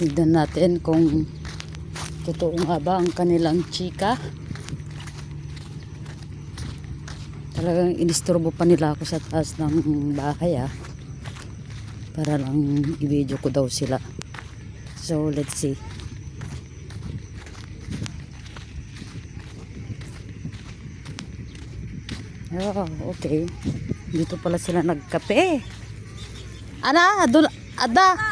Tignan natin kung totoo nga ba ang kanilang chika. Talagang inisturbo pa nila ako sa taas ng bahay ah. Para lang i-video ko daw sila. So, let's see. Oh, okay. Dito pala sila nagkape. Ana, adul, ada.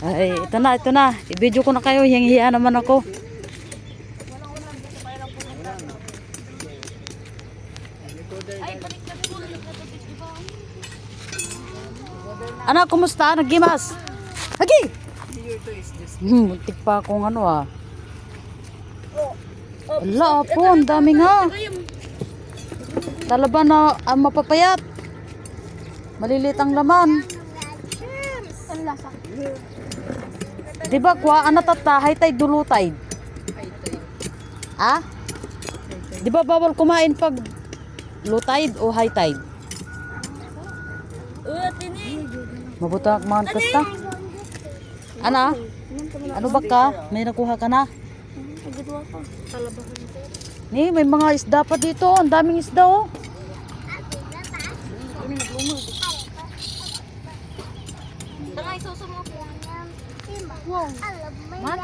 Ay, ito na, ito na. I-video ko na kayo. Hiyang-hiya naman ako. Ana, kumusta? Nagimas? Lagi! Hmm, muntik pa akong ano ah. Ala po, ang dami nga. Talaban na ah, mapapayat. Malilit ang laman. Di ba kwa ano tata, high tide, dulo tide? Ah? Di ba bawal kumain pag low tide o high tide? Mabuta mga kasta. Ana? Ano ba ka? May nakuha ka na? Ni, may mga isda pa dito. Ang daming isda oh. Tanga, isuso mo. Wow. Mat?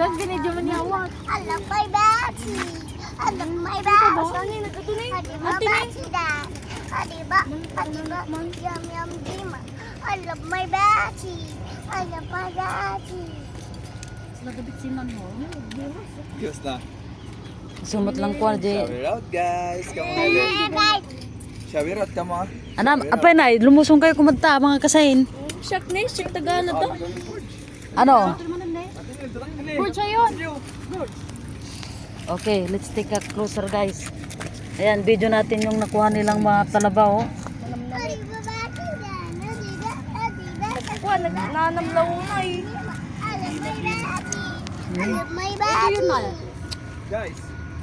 Gag binidyo man niya awat. Alam may bati. Alam may bati. Saan yung nagkatuloy? Adiba bati dan. Adiba. Adiba. Yum yum dima. Alam may bati. Alam may bati. Nagabit si man mo. Diyos na. Sumot lang ko, Jay. Shower out guys. Kamu ngayon. Shower out ka mo. Ana, apay na, lumusong kayo kumanta, mga kasain. Shak na, shak tagana to. Ano? Good siya yun. Okay, let's take a closer guys. Ayan, video natin yung nakuha nilang mga talaba oh. Adiba bati dan. Adiba. Adiba. Kuha, nagnanamlaw na eh. Alam may bati. Alam may bati. Guys.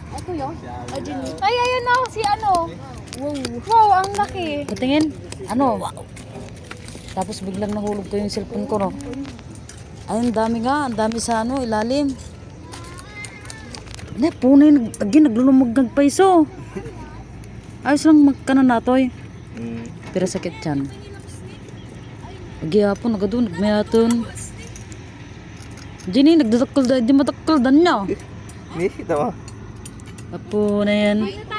Ito yun? Ay, Jenny. Ay, ayun na si ano. Wow. Wow, ang laki. Patingin, ano? Tapos biglang nahulog to yung cellphone ko no. Ay, ang dami nga, ang dami sa ano, ilalim. Ne, punay, nag, agi, naglulumog ng paiso. Ayos lang magkana natoy. Mm. Pero sakit yan. Agi hapon, nagadun, nagmayaton. Jenny, nagdadakol da, di matakol dan niya. Ni, mo. Apo na yan. Hindi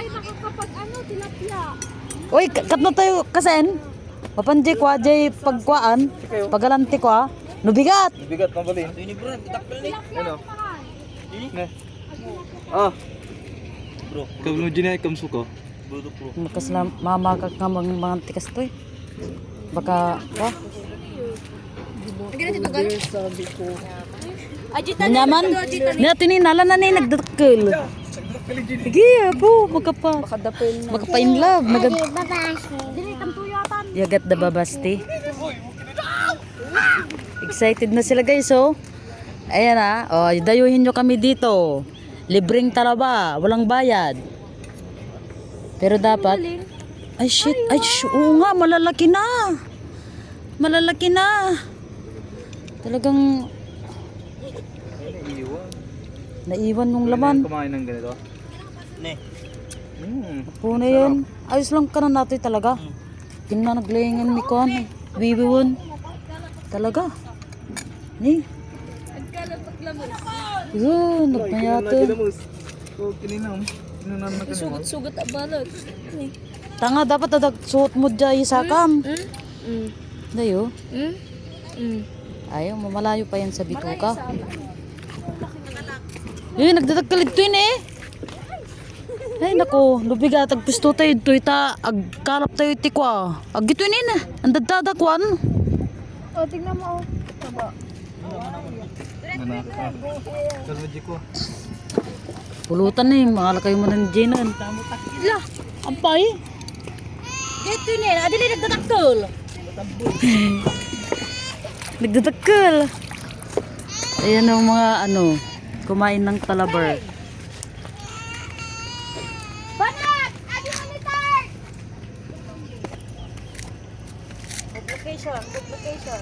Uy, ka- kat na tayo kasen. Papanji ko ajay pagkuan. Pagalanti ko ah. Nubigat. Bigat ng balin. Ini bro, takpil ni. Ano? Ne. Ah. Bro. Kablo dyan ay kamso ko. Bro, bro. Makas na mamakak nga mga mga tikas to eh. Baka, wah, Ajita nanyaman. Natin ni nala na ni nagdakkel. Sige, apo, magkapa. Magkapa in love. Tamtuyatan. Yagat the babasti. Excited na sila guys, oh. Ayan ah. Oh, dayuhin nyo kami dito. Libreng talaba, walang bayad. Pero dapat Ay shit, ay sh- oo nga, malalaki na. Malalaki na. Talagang naiwan nung laman. Kumain ng ganito. Ne. Mm. Po na yun. Ayos lang ka na natin talaga. Kina naglayingan ni Kon. Wiwiwon. Talaga. Ni. Yun, nagmayato. Oh, kininam. Kininam na kanina. Sugat abalot. Tanga, dapat adag suot mo dyan isakam. Mm. Dayo. Mm. Mm. Ayaw, mamalayo pa yan sa bituka. Eh, nagdadagkalig to yun eh. Ay, nako, lubiga, tagpisto tayo ito, ita, agkalap tayo iti kwa. Agito yun eh, ang dadadakwan. O, tingnan mo. oh. Taba. Pulutan na yung mga lakay mo ng Jenan. La, Ampay. dito ni, adili nagtatakol. Nagdadakkel. Ayan ang mga ano, kumain ng talabar. Bana! Duplication.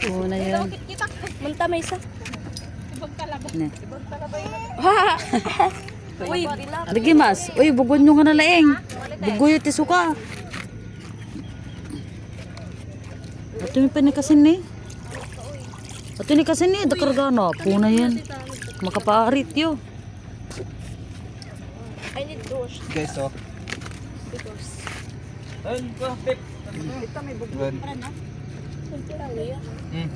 Duplication. Una yun. Kita. Munta may isa. Ne. Uy, bilap. Aligi mas. Uy, bugon nyo nga na laeng. Bugoy ti suka. Ato yung pinikasin ni. Ato ni kasin ni. Dakarga na. Puna yan. Makaparit yo. I need brush. Guys, oh. Ayun, ko, pick. Good. Hmm.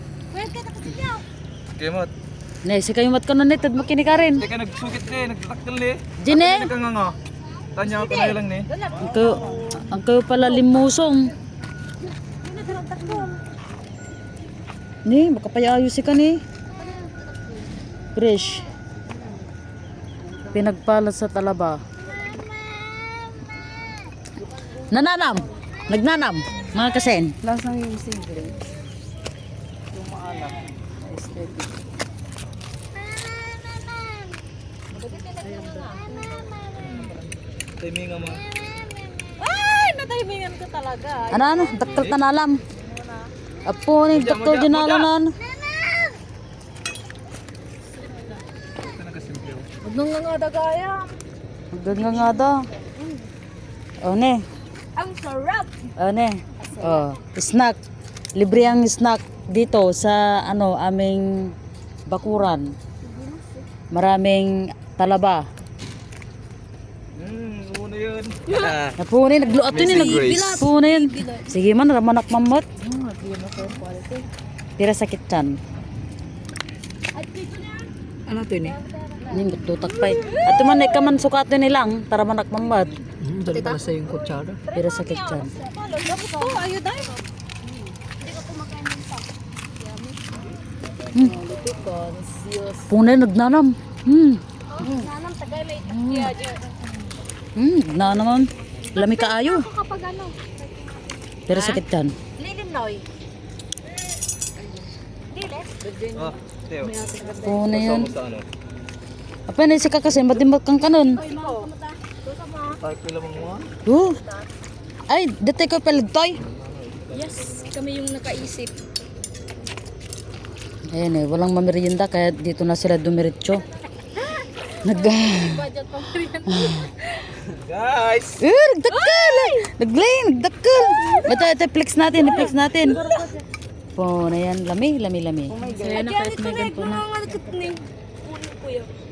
Kemot. Ne, si kayo mat ka na netad mo kinikarin. Teka, nagsukit ni, nagtatakal ni. Jine. Teka nga nga. Tanya ko na lang ni. Ang kayo, ang kayo pala limusong. Ni, makapayayo si ka ni. Fresh. Pinagpalat sa talaba. Nananam. Nagnanam. Mga kasen. Lasang yung singlet. Yung maalam. Aesthetic. Timing nga mo. Ay! Natimingan ko talaga. Ano ano? Daktal tanalam. Apo ni oh. Huwag nang nga dagaya. Hanggang nga nga daw. O ne. Ang sarap! O ne. O, snack. Libre ang snack dito sa ano aming bakuran. Maraming talaba. Hmm, una yun. Napunin, nagluat yun, Amazing Grace. nagpunin. Sige man, ramanak mamot. Tira sakit chan. Ano to ni? Ning tutak pa. At man ka man sukat nilang tara manak mamot. Hmm, dali pala sa yung kutsara. Tira sakit chan. Oh, ayo dai. Punay nagnanam. Hmm. Nanam tagay may iya Hmm, nagnanam. Lami kaayo. Kapag ano? Tira sakit chan. Lilim noy. Diles. Oh, Teo. Punay yan. Sa ano? Apa na si kakasin, ba't di kang kanon? Ay, pila mong mga? Oh. Ay, dati ko pelagtoy. Yes, kami yung nakaisip. Ayan eh, walang mamerienda kaya dito na sila dumiretso. Nag... Budget pa. Guys! Eh, nagdakkel! Naglay, nagdakkel! Ito, ito, flex natin, flex natin. Po, na yan, lami, lami, lami. Kaya na kahit may ganito na. Nangangagat ni. Ulo ko yun. Yan,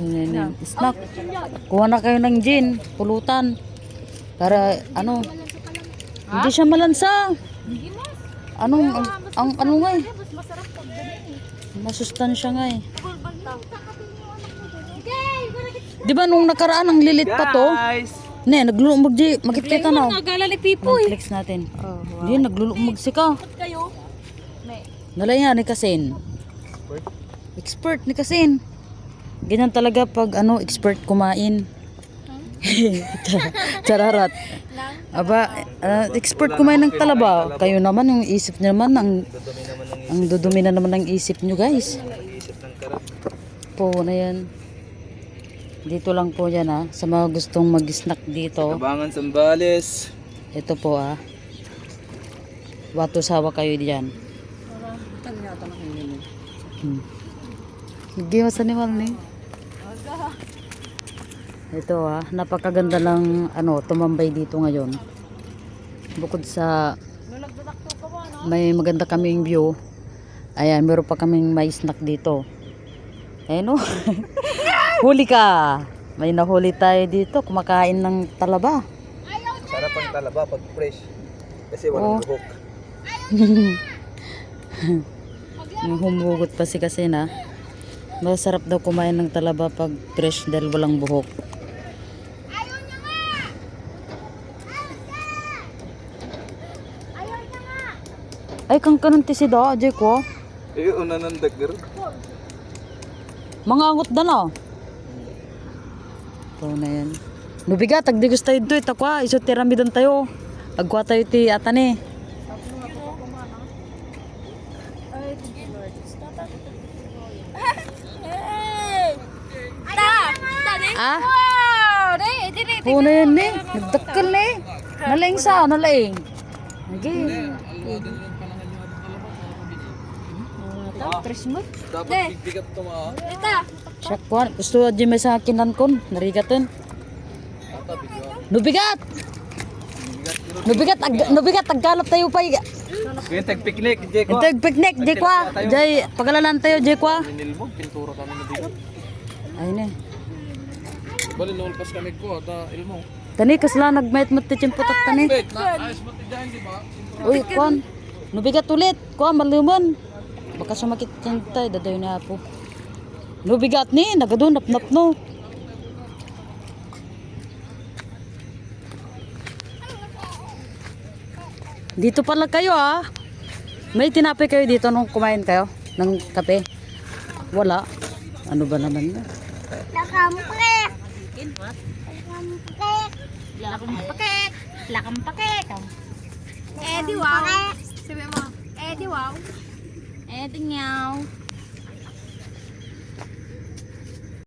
yan. Snack. Kuha na kayo ng gin, pulutan. Para, ano, hindi siya malansa. Anong, ang, ang ano nga eh. Masustansya nga eh. Di ba nung nakaraan ang lilit pa to? Guys! Ne, naglulumog di, magkita na. Nagala ni Pipo eh. Flex natin. Hindi, naglulumog si ka. Kayo? May. Nalaya ni Kasin. Expert ni Kasin. Ganyan talaga pag ano, expert kumain. Char- Chararat. Aba, ah, expert kumain ng talaba. Kayo naman, yung isip niyo naman, ang, ang dudumi na naman ng isip niyo guys. isip ng karap. Po na yan. Dito lang po yan ha. Sa mga gustong mag-snack dito. Kabangan Sambales. Ito po ah. Wato sawa kayo diyan. Hmm. Hindi mo sa niwal ni. Ito ah, napakaganda ng ano, tumambay dito ngayon. Bukod sa may maganda kaming view. Ayan, meron pa kaming may snack dito. Ayan oh. huli ka. May nahuli tayo dito, kumakain ng talaba. Sarap ang talaba pag fresh. Kasi walang buhok. Yung humugot pa si kasi na. Masarap daw kumain ng talaba pag fresh dahil walang buhok. Ay, kang kanon ti si da, ajay ko. Eh, una ng dagger. Mga angot na na. Ito na yan. Nubiga, tagdi gusto ito. Ito kwa, iso tiramidan tayo. Agwa tayo ti atane. Ta! Ta ni? Ah, Wow! Di, di, di. po na yan eh. Nagdakkel eh. Nalaing sa, nalaing. Okay. Christmas. Dapat bigat ito mga. Ito. Siya kuan, gusto di may sa kinan kon, narigatan. Nubigat. Nubigat, ag, nubigat, aggalap tayo pa. Kaya tag-picnic, Jay ko. Ito yung picnic, di kwa. Jay, pagalalan tayo, Jay kwa. Minil mo, pintura kami na bigat. Ayun eh. Bali, nulpas kami ko, ta ilmo. Tani, kasla nagmayat mo tiyan putak tani. Wait, ayos mo tiyan, di ba? Uy, kuan. Nubigat ulit. Kuan, malumon. Baka sumakit yan tayo, dadayo na po. Nubigat ni, nagadun, nap-nap no. Dito pala kayo ah. May tinapay kayo dito nung kumain kayo ng kape? Wala. Ano ba naman yun? Nakampre. Nakampre. Lakampakek. Lakampakek. Eh, di wow. Sabi mo, eh, di wow. Eh, di nyaw.